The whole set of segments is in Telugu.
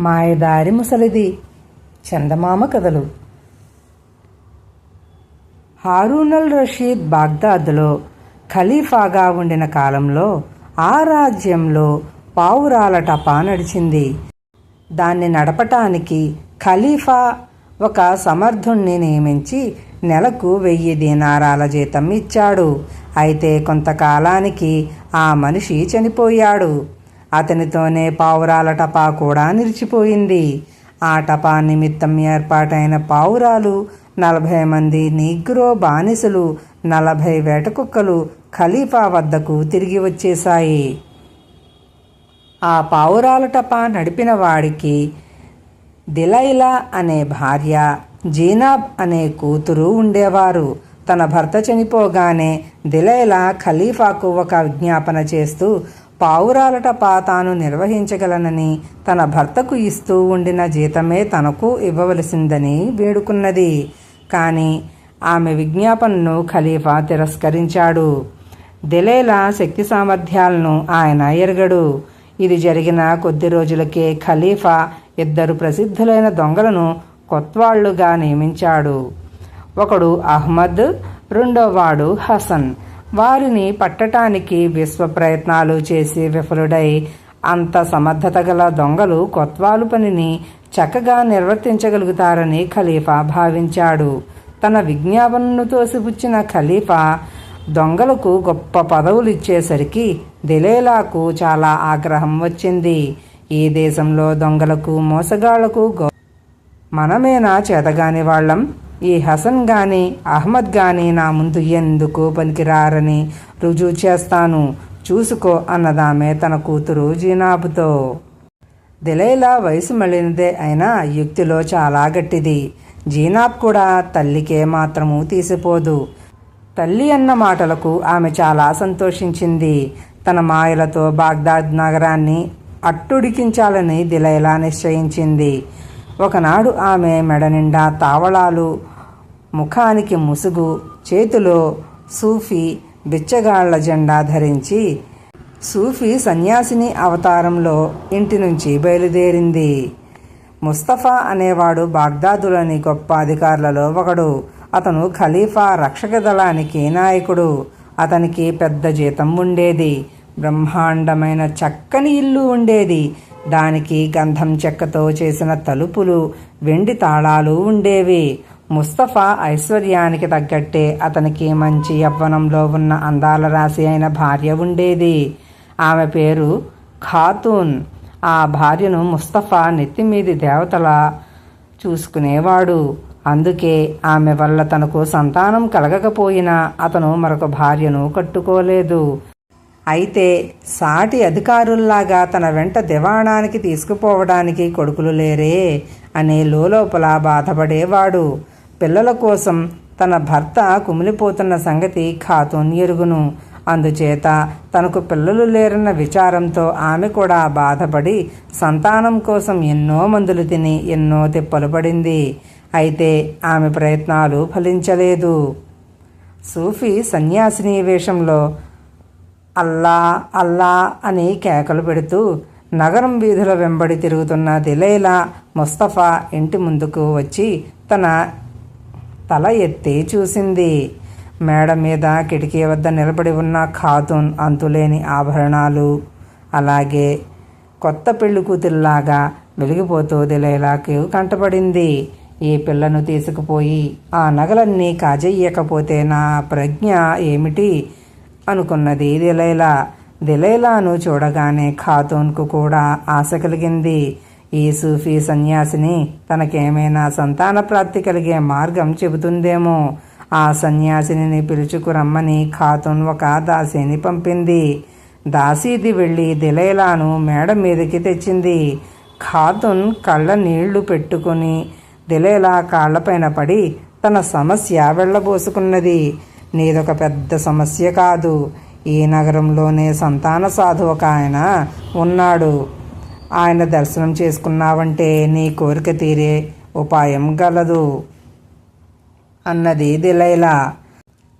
మాయదారి ముసలిది. చందమామ కథలు. హారూనల్ రషీద్ బాగ్దాద్లో ఖలీఫాగా ఉండిన కాలంలో ఆ రాజ్యంలో పావురాల టపా నడిచింది. దాన్ని నడపటానికి ఖలీఫా ఒక సమర్థుణ్ణి నియమించి నెలకు వెయ్యి దీనారాల జీతం ఇచ్చాడు. అయితే కొంతకాలానికి ఆ మనిషి చనిపోయాడు. అతనితోనే పావురాల టపా కూడా నిలిచిపోయింది. ఆ టపా నిమిత్తం ఏర్పాటైన పావురాలు నలభై మంది నీగ్రో బానిసలు నలభై వేటకుక్కలు ఖలీఫా వద్దకు తిరిగి వచ్చేశాయి. ఆ పావురాల టపా నడిపిన వాడికి దిలైలా అనే భార్య జీనాబ్ అనే కూతురు ఉండేవారు. తన భర్త చనిపోగానే దిలైలా ఖలీఫాకు ఒక విజ్ఞాపన చేస్తూ పావురాలట టపా తాను నిర్వహించగలనని తన భర్తకు ఇస్తూ ఉండిన జీతమే తనకు ఇవ్వవలసిందని వేడుకున్నది. కానీ ఆమె విజ్ఞాపనను ఖలీఫా తిరస్కరించాడు. దిలేలా శక్తి సామర్థ్యాలను ఆయన ఎరగడు. ఇది జరిగిన కొద్ది రోజులకే ఖలీఫా ఇద్దరు ప్రసిద్ధులైన దొంగలను కొత్వాళ్ళుగా నియమించాడు. ఒకడు అహ్మద్ రెండోవాడు హసన్. వారిని పట్టటానికి విశ్వ ప్రయత్నాలు చేసి విఫలుడై అంత సమర్థత గల దొంగలు కొత్వాలు పనిని చక్కగా నిర్వర్తించగలుగుతారని ఖలీఫా భావించాడు. తన విజ్ఞాపనను తోసిపుచ్చిన ఖలీఫా దొంగలకు గొప్ప పదవులు ఇచ్చేసరికి దిలేలాకు చాలా ఆగ్రహం వచ్చింది. ఈ దేశంలో దొంగలకు మోసగాళ్ళకు మనమేనా చేతగాని వాళ్ళం? ఈ హసన్ గాని అహ్మద్ గాని నా ముందు ఎందుకు పనికిరారని రుజువు చేస్తాను. చూసుకో అన్నదామె తన కూతురు జీనాబుతో. దిలైలా వయసు మళ్ళినదే అయినా యుక్తిలో చాలా గట్టిది. జీనాబ్ కూడా తల్లికే మాత్రము తీసిపోదు. తల్లి అన్న మాటలకు ఆమె చాలా సంతోషించింది. తన మాయలతో బాగ్దాద్ నగరాన్ని అట్టుడికించాలని దిలైలా నిశ్చయించింది. ఒకనాడు ఆమె మెడ నిండా తావళాలు ముఖానికి ముసుగు చేతిలో సూఫీ బిచ్చగాళ్ళ జెండా ధరించి సూఫీ సన్యాసిని అవతారంలో ఇంటి నుంచి బయలుదేరింది. ముస్తఫా అనేవాడు బాగ్దాదులోని గొప్ప అధికారులలో ఒకడు. అతను ఖలీఫా రక్షక దళానికి నాయకుడు. అతనికి పెద్ద జీతం ఉండేది. బ్రహ్మాండమైన చక్కని ఇల్లు ఉండేది. దానికి గంధం చెక్కతో చేసిన తలుపులు వెండి తాళాలు ఉండేవి. ముస్తఫా ఐశ్వర్యానికి తగ్గట్టే అతనికి మంచి యవ్వనంలో ఉన్న అందాల రాశి అయిన భార్య ఉండేది. ఆమె పేరు ఖాతూన్. ఆ భార్యను ముస్తఫా నెత్తిమీది దేవతలా చూసుకునేవాడు. అందుకే ఆమె వల్ల తనకు సంతానం కలగకపోయినా అతను మరొక భార్యను కట్టుకోలేదు. అయితే సాటి అధికారుల్లాగా తన వెంట దివాణానికి తీసుకుపోవడానికి కొడుకులు లేరే అనే లోపల బాధపడేవాడు. పిల్లల కోసం తన భర్త కుమిలిపోతున్న సంగతి ఖాతూన్ ఎరుగును అందుచేత తనకు పిల్లలు లేరన్న విచారంతో ఆమె కూడా బాధపడి సంతానం కోసం ఎన్నో మందులు తిని ఎన్నో తిప్పలు పడింది. అయితే ఆమె ప్రయత్నాలు ఫలించలేదు. సూఫీ సన్యాసిని వేషంలో అల్లా అల్లా అని కేకలు పెడుతూ నగరం వీధుల వెంబడి తిరుగుతున్న దిలైలా ముస్తఫా ఇంటి ముందుకు వచ్చి తన తల ఎత్తి చూసింది. మేడ మీద కిటికీ వద్ద నిలబడి ఉన్న ఖాతున్ అంతులేని ఆభరణాలు. అలాగే కొత్త పెళ్ళి కూతురులాగా వెలిగిపోతూ దిలైలాకి కంటపడింది. ఈ పిల్లను తీసుకుపోయి ఆ నగలన్నీ కాజేయకపోతే నా ప్రజ్ఞ ఏమిటి? అనుకున్నది దిలైలా. దిలైలాను చూడగానే ఖాతూన్కు కూడా ఆశ కలిగింది. ఈ సూఫీ సన్యాసిని తనకేమైనా సంతాన ప్రాప్తి కలిగే మార్గం చెబుతుందేమో. ఆ సన్యాసిని పిలుచుకురమ్మని ఖాతున్ ఒక దాసీని పంపింది. దాసీది వెళ్ళి దిలైలాను మేడ మీదకి తెచ్చింది. ఖాతున్ కళ్ళ నీళ్ళు పెట్టుకుని దిలేలా కాళ్ళపైన పడి తన సమస్య వెళ్ళబోసుకున్నది. నీదొక పెద్ద సమస్య కాదు. ఈ నగరంలోనే సంతాన సాధు ఒక ఆయన ఉన్నాడు. ఆయన దర్శనం చేసుకున్నావంటే నీ కోరిక తీరే ఉపాయం గలదు. అన్నది దిలైలా.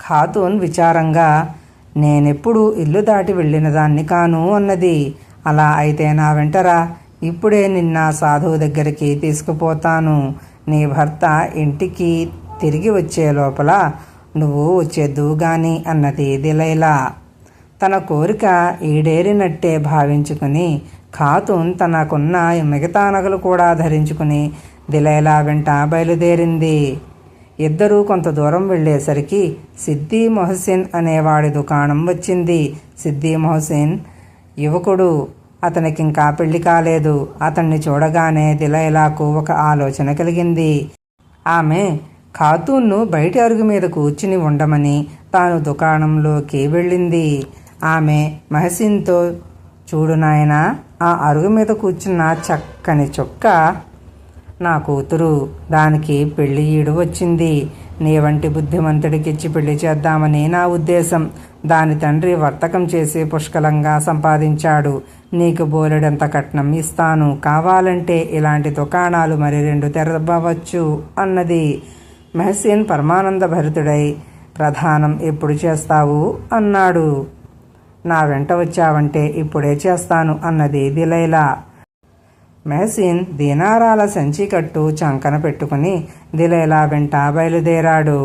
ఖాతూన్ విచారంగా నేనెప్పుడు ఇల్లు దాటి వెళ్ళిన దాన్ని కాను అన్నది. అలా అయితే నా వెంటరా ఇప్పుడే నిన్న సాధువు దగ్గరికి తీసుకుపోతాను. నీ భర్త ఇంటికి తిరిగి వచ్చే లోపల నువ్వు వచ్చేద్దు గాని అన్నది దిలైలా. తన కోరిక ఈడేరినట్టే భావించుకుని ఖాతూన్ తనకున్న మిగతా నగలు కూడా ధరించుకుని దిలైలా వెంట బయలుదేరింది. ఇద్దరూ కొంత దూరం వెళ్ళేసరికి సిద్ది మొహసిన్ అనేవాడి దుకాణం వచ్చింది. సిద్ది మొహసిన్ యువకుడు అతనికింకా పెళ్ళి కాలేదు. అతన్ని చూడగానే దిలైలాకు ఒక ఆలోచన కలిగింది. ఆమె ఖాతూన్ను బయటి అరుగు మీద కూర్చుని ఉండమని తాను దుకాణంలోకి వెళ్ళింది. ఆమె మహసిన్తో చూడు నాయనా ఆ అరుగు మీద కూర్చున్న చక్కని చుక్క నా కూతురు. దానికి పెళ్ళి ఈడు వచ్చింది. నీ వంటి బుద్ధిమంతుడికిచ్చి పెళ్ళి చేద్దామని నా ఉద్దేశం. దాని తండ్రి వర్తకం చేసి పుష్కలంగా సంపాదించాడు. నీకు బోలెడంత కట్నం ఇస్తాను. కావాలంటే ఇలాంటి దుకాణాలు మరి రెండు తెరవవచ్చు అన్నది. మెహసీన్ పరమానంద భరితుడై ప్రధానం ఎప్పుడు చేస్తావు? అన్నాడు. నా వెంట వచ్చావంటే ఇప్పుడే చేస్తాను అన్నది దిలైలా మెహసిన్ దీనారాల సంచి కట్టు చంకన పెట్టుకుని దిలైలా వెంట బయలుదేరాడు.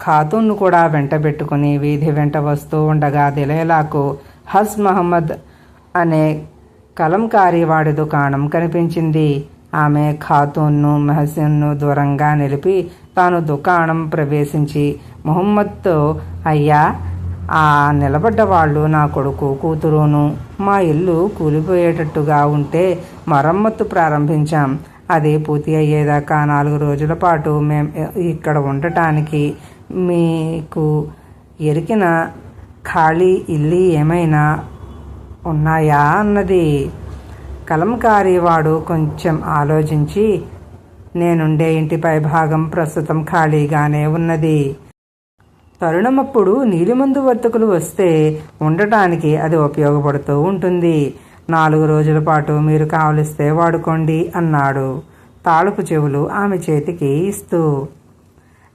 ఖాతూన్ను కూడా వెంట పెట్టుకుని వీధి వెంట వస్తూ ఉండగా దిలైలాకు హస్ మహమ్మద్ అనే కలంకారీ వాడి దుకాణం కనిపించింది. ఆమె ఖాతూన్ను మెహసీన్ను దూరంగా నిలిపి తాను దుకాణం ప్రవేశించి మొహమ్మద్తో అయ్యా ఆ నిలబడ్డ వాళ్ళు నా కొడుకు కూతురును. మా ఇల్లు కూలిపోయేటట్టుగా ఉంటే మరమ్మత్తు ప్రారంభించాం. అది పూర్తి అయ్యేదాకా నాలుగు రోజుల పాటు మేము ఇక్కడ ఉండటానికి మీకు ఎరికిన ఖాళీ ఇల్లు ఏమైనా ఉన్నాయా అన్నది కలంకారీ వాడు కొంచెం ఆలోచించి నేనుండే ఇంటి పైభాగం ప్రస్తుతం ఖాళీగానే ఉన్నది. తరుణమప్పుడు నీలిమందు వర్తకులు వస్తే ఉండటానికి అది ఉపయోగపడుతూ ఉంటుంది. నాలుగు రోజుల పాటు మీరు కావలిస్తే వాడుకోండి అన్నాడు. తాళపు చెవులు ఆమె చేతికి ఇస్తూ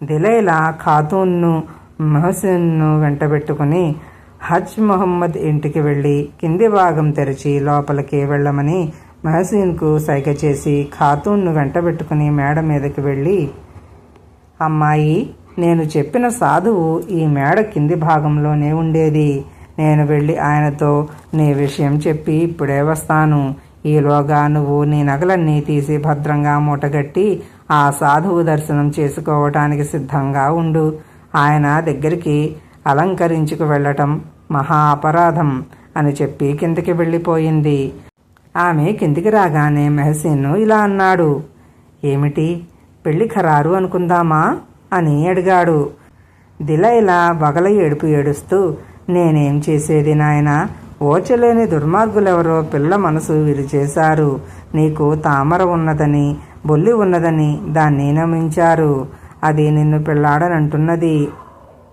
దిలైలా ఖాతూన్ను మెహసిన్ను వెంటబెట్టుకుని హజ్ మొహమ్మద్ ఇంటికి వెళ్ళి కింది భాగం తెరిచి లోపలికి వెళ్ళమని మెహసీన్కు సైగ చేసి ఖాతూన్ను వెంటబెట్టుకుని మేడ మీదకి వెళ్ళి అమ్మాయి నేను చెప్పిన సాధువు ఈ మేడ కింది భాగంలోనే ఉండేది. నేను వెళ్ళి ఆయనతో నీ విషయం చెప్పి ఇప్పుడే వస్తాను. ఈలోగా నువ్వు నీ నగలన్నీ తీసి భద్రంగా మూటగట్టి ఆ సాధువు దర్శనం చేసుకోవటానికి సిద్ధంగా ఉండు. ఆయన దగ్గరికి అలంకరించుకు వెళ్ళటం మహా అపరాధం అని చెప్పి కిందికి వెళ్ళిపోయింది. ఆమె కిందికి రాగానే మెహసీన్ ఇలా అన్నాడు ఏమిటి? పెళ్ళి ఖరారు అనుకుందామా? అని అడిగాడు. దిలైలా బగల ఏడుపు ఏడుస్తూ నేనేం చేసేది నాయనా? ఓచలేని దుర్మార్గులెవరో పిల్ల మనసు విరిచేశారు. నీకు తామర ఉన్నదని బొల్లి ఉన్నదని దాన్ని నమ్మించారు. అది నిన్ను పిల్లాడనంటున్నది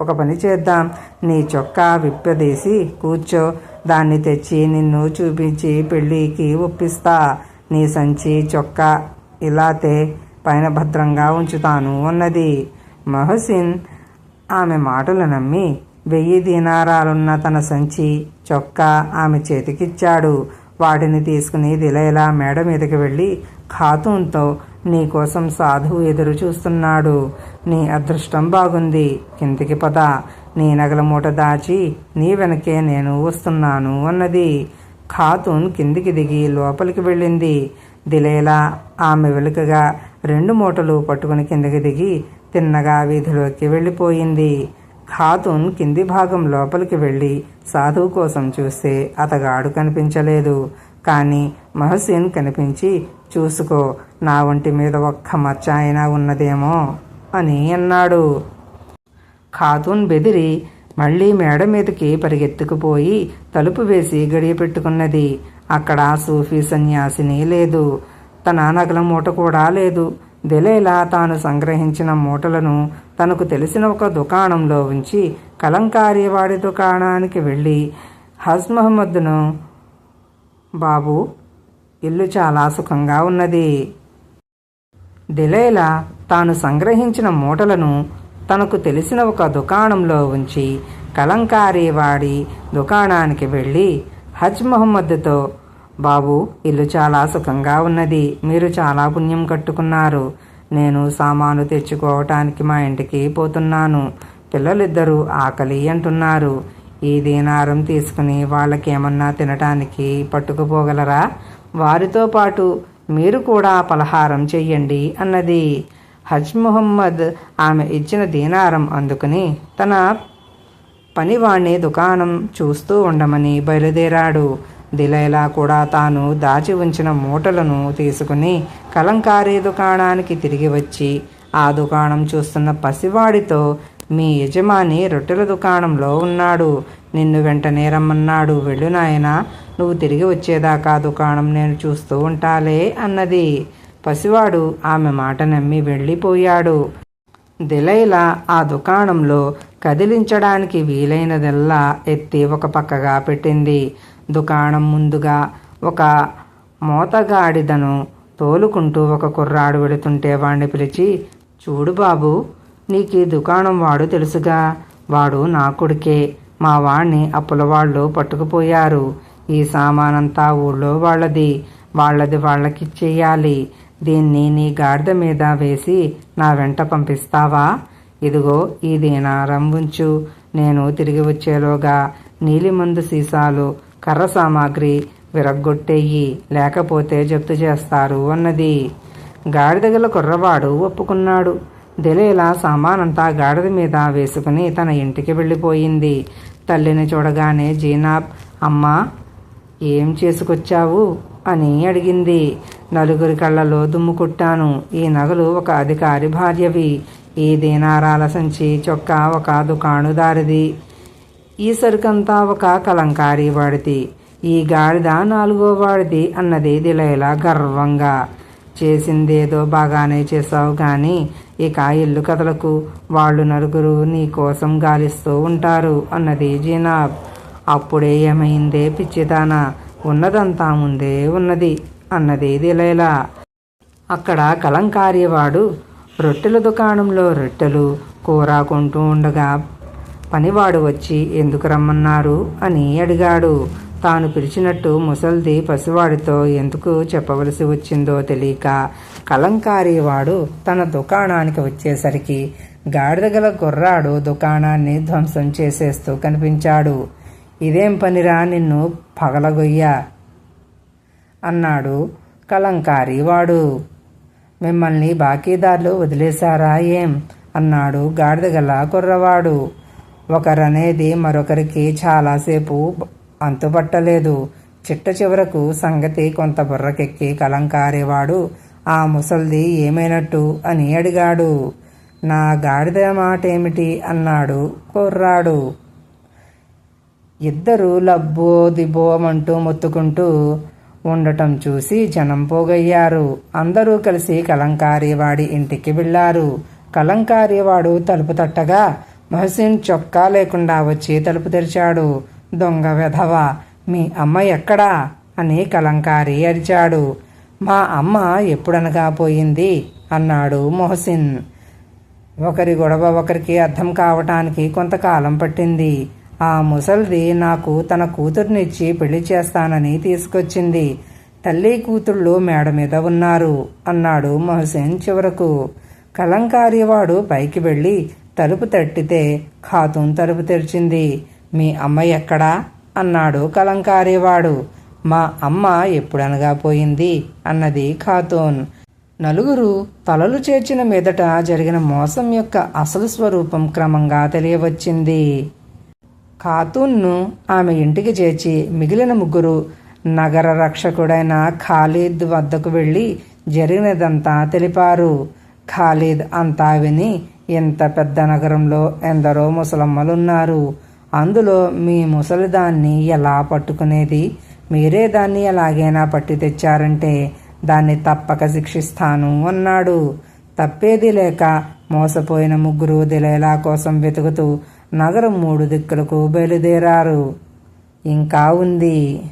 ఒక పని చేద్దాం. నీ చొక్కా విప్పదీసి కూర్చో. దాన్ని తెచ్చి నిన్ను చూపించి పెళ్ళికి ఒప్పిస్తా. నీ సంచి చొక్కా ఇలాతే పైన భద్రంగా ఉంచుతాను అన్నది. మహసిన్ ఆమె మాటలు నమ్మి వెయ్యి దీనారాలున్న తన సంచి చొక్కా ఆమె చేతికిచ్చాడు. వాటిని తీసుకుని దిలైలా మేడ మీదకి వెళ్ళి ఖాతూన్తో నీకోసం సాధువు ఎదురు చూస్తున్నాడు. నీ అదృష్టం బాగుంది. కిందికి పద. నీ నగల మూట దాచి నీ వెనకే నేను వస్తున్నాను అన్నది. ఖాతూన్ కిందికి దిగి లోపలికి వెళ్ళింది. దిలేలా ఆమె వెలుకగా రెండు మూటలు పట్టుకుని కిందికి దిగి తిన్నగా వీధిలోకి వెళ్ళిపోయింది. ఖాతున్ కింది భాగం లోపలికి వెళ్ళి సాధువు కోసం చూస్తే అతగాడు కనిపించలేదు. కానీ మహసీన్ కనిపించి చూసుకో నా ఒంటి మీద ఒక్క మచ్చ అయినా ఉన్నదేమో అని అన్నాడు. ఖాతున్ బెదిరి మళ్ళీ మేడ మీదకి పరిగెత్తుకుపోయి తలుపు వేసి గడియ పెట్టుకున్నది. అక్కడ సూఫీ సన్యాసిని లేదు. తన నగల మూట కూడా లేదు. దెలేలా తాను సంగ్రహించిన మూటలను తనకు తెలిసిన ఒక దుకాణంలో ఉంచి కలంకారీ వాడి దుకాణానికి వెళ్ళి హజ్ మహమ్మద్ను బాబు ఇల్లు చాలా సుఖంగా ఉన్నది. దిలేలా తాను సంగ్రహించిన మూటలను తనకు తెలిసిన ఒక దుకాణంలో ఉంచి కలంకారీ వాడి దుకాణానికి వెళ్ళి హజ్ మహమ్మద్తో బాబు ఇల్లు చాలా సుఖంగా ఉన్నది. మీరు చాలా పుణ్యం కట్టుకున్నారు. నేను సామాను తెచ్చుకోవటానికి మా ఇంటికి పోతున్నాను. పిల్లలిద్దరూ ఆకలి అంటున్నారు. ఈ దీనారం తీసుకుని వాళ్ళకేమన్నా తినటానికి పట్టుకుపోగలరా? వారితో పాటు మీరు కూడా పలహారం చెయ్యండి అన్నది. హజ్ ముహమ్మద్ ఆమె ఇచ్చిన దీనారం అందుకుని తన పనివాణ్ణి దుకాణం చూస్తూ ఉండమని బయలుదేరాడు. దిలైలా కూడా తాను దాచి ఉంచిన మూటలను తీసుకుని కలంకారీ దుకాణానికి తిరిగి వచ్చి ఆ దుకాణం చూస్తున్న పసివాడితో మీ యజమాని రొట్టెల దుకాణంలో ఉన్నాడు. నిన్ను వెంటనే రమ్మన్నాడు. వెళ్ళు నాయన. నువ్వు తిరిగి వచ్చేదాకా దుకాణం నేను చూస్తూ ఉంటాలే అన్నది. పసివాడు ఆమె మాట నమ్మి వెళ్ళిపోయాడు. దిలైలా ఆ దుకాణంలో కదిలించడానికి వీలైనదల్లా ఎత్తి ఒక పక్కగా పెట్టింది. దుకాణం ముందుగా ఒక మోతగాడిదను తోలుకుంటూ ఒక కుర్రాడు వెళుతుంటే వాణ్ణి పిలిచి చూడు బాబు నీకు ఈ దుకాణం వాడు తెలుసుగా. వాడు నా కొడుకే. మా వాణ్ణి అప్పుల వాళ్ళు పట్టుకుపోయారు. ఈ సామానంతా ఊళ్ళో వాళ్ళది. వాళ్ళది వాళ్ళకిచ్చేయాలి. దీన్ని నీ గాడిద మీద వేసి నా వెంట పంపిస్తావా? ఇదిగో ఈ దీనారం ఉంచు నేను తిరిగి వచ్చేలోగా నీలిమందు సీసాలు కర్ర సామాగ్రి విరగ్గొట్టేయి లేకపోతే జప్తు చేస్తారు అన్నది. గాడిదగల కుర్రవాడు ఒప్పుకున్నాడు. దిలేలా సామానంతా గాడిద మీద వేసుకుని తన ఇంటికి వెళ్ళిపోయింది. తల్లిని చూడగానే జీనాబ్ అమ్మా ఏం చేసుకొచ్చావు? అని అడిగింది. నలుగురి కళ్ళలో దుమ్ము కొట్టాను. ఈ నగలు ఒక అధికారి భార్యవి. ఈ దీనారాల సంచి చొక్కా ఒక దుకాణుదారిది. ఈ సరుకంతా ఒక కలంకారీ వాడిది ఈ గాడిద నాలుగో వాడిది అన్నది దిలైలా గర్వంగా. చేసిందేదో బాగానే చేసావు కానీ ఇక ఇల్లు కథలకు వాళ్ళు నలుగురు నీ కోసం గాలిస్తూ ఉంటారు అన్నది జీనాబ్. అప్పుడే ఏమైందే పిచ్చిదానా ఉన్నదంతా ముందే ఉన్నది అన్నది దిలైలా అక్కడ కలంకారీవాడు రొట్టెల దుకాణంలో రొట్టెలు కూర కొంటూ ఉండగా పనివాడు వచ్చి ఎందుకు రమ్మన్నారు అని అడిగాడు. తాను పిలిచినట్టు ముసల్ది పసివాడితో ఎందుకు చెప్పవలసి వచ్చిందో తెలియక కలంకారీవాడు తన దుకాణానికి వచ్చేసరికి గాడిదగల గుర్రాడు దుకాణాన్ని ధ్వంసం చేసేస్తూ కనిపించాడు. ఇదేం పనిరా నిన్ను పగలగొయ్యా అన్నాడు కలంకారీవాడు. మిమ్మల్ని బాకీదారులు వదిలేశారా ఏం అన్నాడు గాడిదగల కుర్రవాడు ఒకరనేది మరొకరికి చాలాసేపు అంతుపట్టలేదు. చిట్ట చివరకు సంగతి కొంత బుర్రకెక్కి కలంకారేవాడు ఆ ముసల్ది ఏమైనట్టు? అని అడిగాడు. నా గాడిద మాట ఏమిటి అన్నాడు కుర్రాడు. ఇద్దరు లబ్బో దిబోమంటూ మొత్తుకుంటూ ఉండటం చూసి జనం పోగయ్యారు. అందరూ కలిసి కలంకారీవాడి ఇంటికి వెళ్ళారు. కలంకారీవాడు తలుపు తట్టగా మహసిన్ చొక్కా లేకుండా వచ్చి తలుపు తెరిచాడు. దొంగ వెధవ మీ అమ్మ ఎక్కడా? అని కలంకారీ అరిచాడు. మా అమ్మ ఎప్పుడనగా పోయింది? అన్నాడు మొహసిన్. ఒకరి గొడవ ఒకరికి అర్థం కావటానికి కొంతకాలం పట్టింది. ఆ ముసల్ది నాకు తన కూతుర్నిచ్చి పెళ్ళి చేస్తానని తీసుకొచ్చింది. తల్లి కూతుళ్ళు మేడ మీద ఉన్నారు అన్నాడు మొహసిన్ చివరకు. కలంకారీవాడు పైకి వెళ్ళి తలుపు తట్టితే ఖాతూన్ తలుపు తెరిచింది. మీ అమ్మ ఎక్కడా? అన్నాడు కలంకారీవాడు. మా అమ్మ ఎప్పుడనగా పోయింది? అన్నది ఖాతూన్. నలుగురు తలలు చేర్చిన మీదట జరిగిన మోసం యొక్క అసలు స్వరూపం క్రమంగా తెలియవచ్చింది. ఖాతూన్ను ఆమె ఇంటికి చేర్చి మిగిలిన ముగ్గురు నగర రక్షకుడైన ఖాలీద్ వద్దకు వెళ్ళి జరిగినదంతా తెలిపారు. ఖాలీద్ అంతా విని ఇంత పెద్ద నగరంలో ఎందరో ముసలమ్మలున్నారు. అందులో మీ ముసలిదాన్ని ఎలా పట్టుకునేది? మీరే దాన్ని ఎలాగైనా పట్టి తెచ్చారంటే దాన్ని తప్పక శిక్షిస్తాను అన్నాడు. తప్పేది లేక మోసపోయిన ముగ్గురు దిలేలా కోసం వెతుకుతూ నగరం మూడు దిక్కులకు బయలుదేరారు. ఇంకా ఉంది.